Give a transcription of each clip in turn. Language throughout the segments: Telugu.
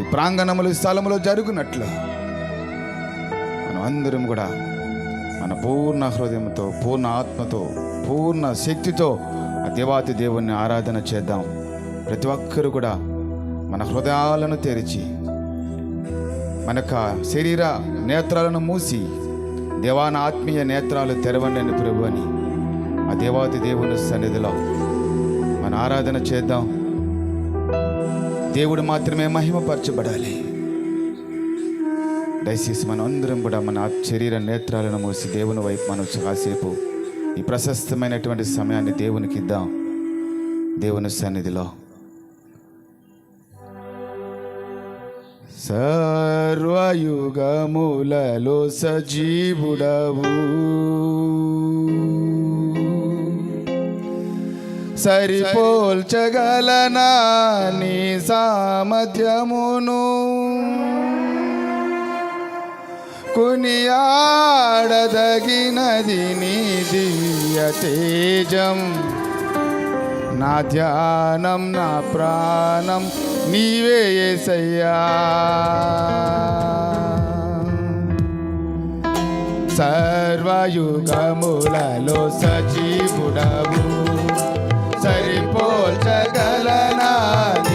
ఈ ప్రాంగణములు ఈ స్థలములో జరుగునట్లు. మనం అందరం కూడా మన పూర్ణ హృదయంతో పూర్ణ ఆత్మతో పూర్ణ శక్తితో ఆ దేవాతి దేవుణ్ణి ఆరాధన చేద్దాం. ప్రతి ఒక్కరు కూడా మన హృదయాలను తెరిచి మన యొక్క శరీర నేత్రాలను మూసి దేవాన ఆత్మీయ నేత్రాలు తెరవండి అని ప్రభు అని ఆ దేవాతి దేవుని సన్నిధిలో మన ఆరాధన చేద్దాం. దేవుడు మాత్రమే మహిమపరచబడాలి. దయచేసి మనం అందరం కూడా మన శరీర నేత్రాలను మూసి దేవుని వైపు మనం కాసేపు ఈ ప్రశస్తమైనటువంటి సమయాన్ని దేవునికి ఇద్దాం. దేవుని సన్నిధిలో. సర్వయుగములలో సజీవుడవు. సరిపోల్చగలనా నీ సామధ్యమును కొనియాడదగినది నీ దివ్య తేజం. నా ధ్యానం నా ప్రాణం నీవే ఏసయ్యా. సర్వయుగములలో సజీవుడవు. సరిపోల్చగలనా నీ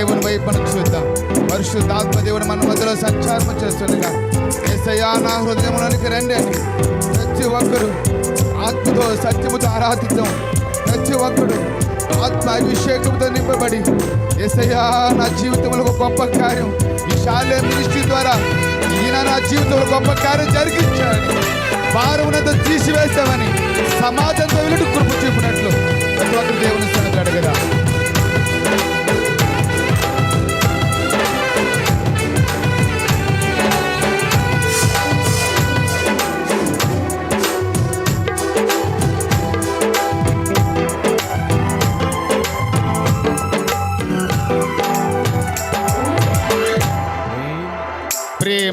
దేవుని వైపు దేవుని చూద్దాం. పరిశుద్ధాత్మ దేవుడు మన మధ్యలో సంచారం చేస్తుండగా ఏసయ్యా నా హృదయంలోనికి రండి ప్రతి ఒక్కరు ఆత్మతో సత్యముతో ఆరాధిద్దాం. ప్రతి ఒక్కడు ఆత్మ అభిషేకంతో నింపబడి ఏసయ్యా నా జీవితంలో ఒక గొప్ప కార్యం. ఈ శాలే మినిస్ట్రీ ద్వారా ఈయన నా జీవితంలో గొప్ప కార్యం జరిగించాడు. భారమునంతా తీసివేస్తామని సమాజంతో వెళ్ళి కృప చూపినట్లు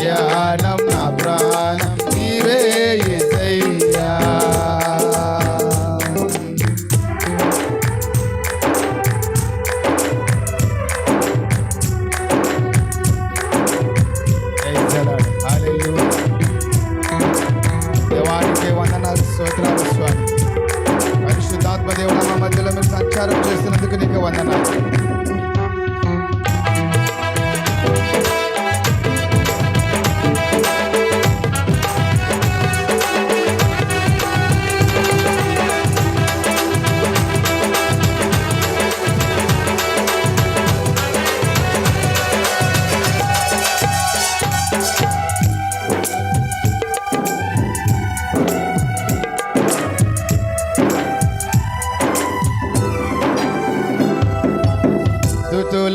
ధ్యానం నా ప్రాణం నీవే యేసయ్యా. దేవానికి వందనాలు స్తోత్రాలు స్వామి. పరిశుద్ధాత్మ దేవుడు మా మధ్యలో మీరు సంచారం చేస్తున్నందుకు నీకు వందనాలు.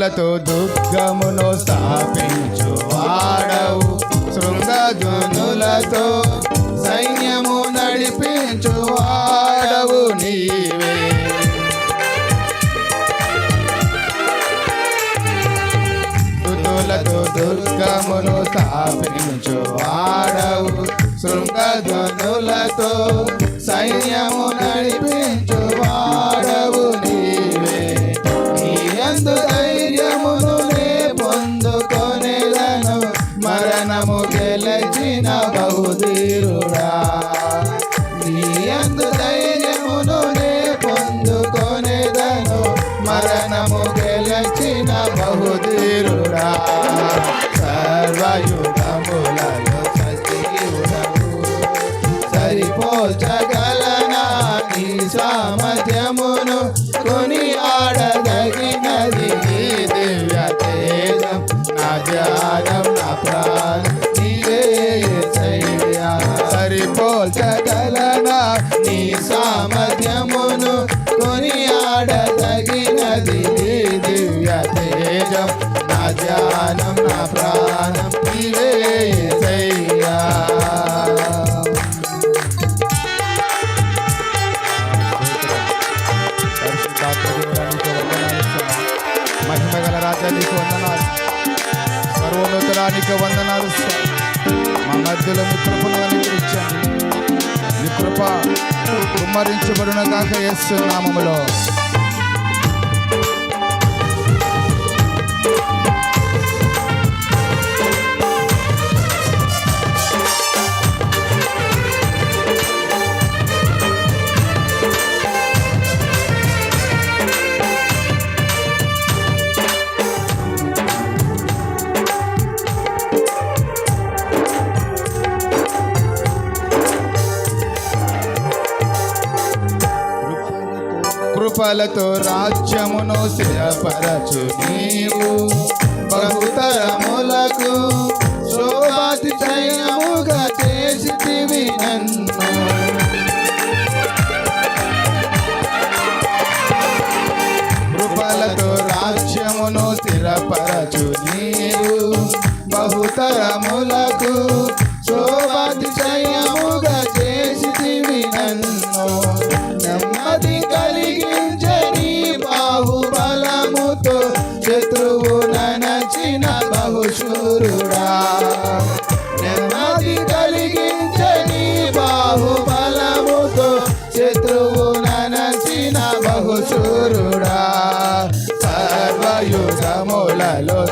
చేతులతో దుఃఖమును స్థాపించు వాడవు శృంగజనులతో. సైన్యము నడిపించు వాడవు నీవే. దుతులతో దుర్గమును స్థాపించు వాడవు శృంగజనులతో. సైన్యము ఇచ్చిన బహుదీరుడా నీకే వందనాలు మా మధ్యలో మీ కృపను అనుగ్రహించాను మీ కృప కుమ్మరించబడిన కాక వేస్తున్నామములో కృపలతో రాజ్యమును స్థిరపరచు నీవు. బహుతరములకు శోభాతి చైనముగా చేసితివి నన్ను. కృపలతో రాజ్యమును స్థిరపరచు నీవు. బహుతరములకు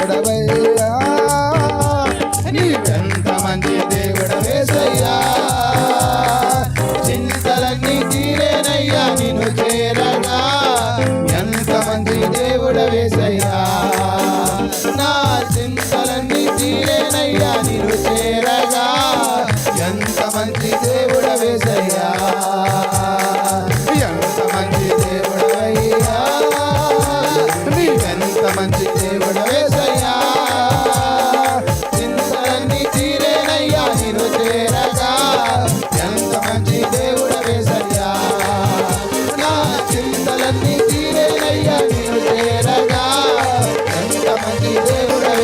వెడవయ్యా నీ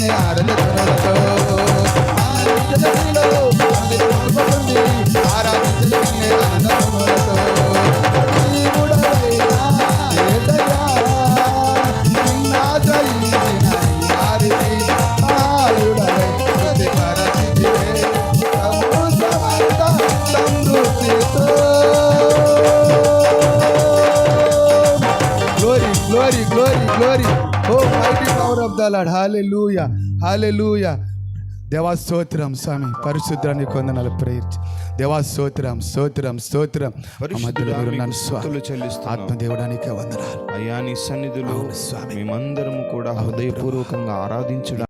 Yeah, the little, little. Lord. Hallelujah hallelujah దేవా స్తోత్రం స్వామి పరిశుద్ధాన్ని కొందనాలు ప్రేయర్ దేవా స్తోత్రం స్తోత్రం. స్తోత్రం మధ్యలో మీరు ఉన్నాను స్వామి. ఆత్మదేవుడానికి వందనాలు. అయ్యా నీ సన్నిధిలో స్వామి. మేమందరము కూడా హృదయపూర్వకంగా ఆరాధించడానికి